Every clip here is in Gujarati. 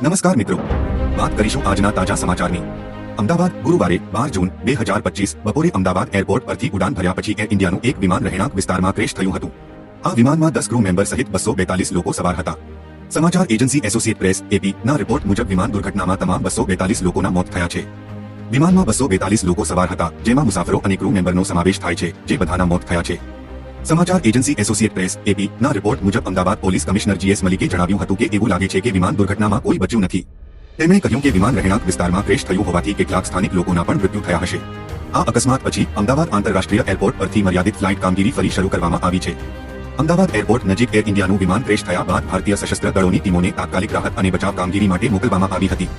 નમસ્કાર મિત્રો. વાત કરીશું આજના તાજા સમાચારની. અમદાવાદ ગુરુવારે બાર જૂન બે હજાર પચીસ બપોરે અમદાવાદ એરપોર્ટ પરથી ઉડાન ભર્યા પછી એર ઇન્ડિયાનું એક વિમાન રહેણાંક વિસ્તારમાં ક્રેશ થયું હતું. આ વિમાનમાં દસ ક્રૂ મેમ્બર સહિત બસો બેતાલીસ લોકો સવાર હતા. સમાચાર એજન્સી એસોસિએટ પ્રેસ એપી ના રિપોર્ટ મુજબ વિમાન દુર્ઘટનામાં તમામ બસો બેતાલીસ લોકોના મોત થયા છે. વિમાનમાં બસો બેતાલીસ લોકો સવાર હતા, જેમાં મુસાફરો અને ક્રૂ મેમ્બરનો સમાવેશ થાય છે, જે બધાના મોત થયા છે. સમાચાર એજન્સી એસોસિએટ પ્રેસ એપી ના રિપોર્ટ મુજબ અમદાવાદ પોલીસ કમિશનર જીએસ મલિકે જણાવ્યું હતું કે એવું લાગે છે કે વિમાન દુર્ઘટનામાં કોઈ બચ્યું નથી. તેમણે કહ્યું કે વિમાન રહેણાંક વિસ્તારમાં ક્રેશ થયું હોવાથી કેટલાક સ્થાનિક લોકોના પણ મૃત્યુ થયા હશે. આ અકસ્માત પછી અમદાવાદ આંતરરાષ્ટ્રીય એરપોર્ટ પરથી મર્યાદિત ફ્લાઇટ કામગીરી ફરી શરૂ કરવામાં આવી છે. અમદાવાદ એરપોર્ટ નજીક એર ઇન્ડિયાનું વિમાન ક્રેશ થયા બાદ ભારતીય સશસ્ત્ર દળોની ટીમોને તાત્કાલિક રાહત અને બચાવ કામગીરી માટે મોકલવામાં આવી હતી.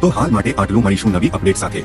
તો હાલ માટે આટલું મળીશું નવી અપડેટ સાથે.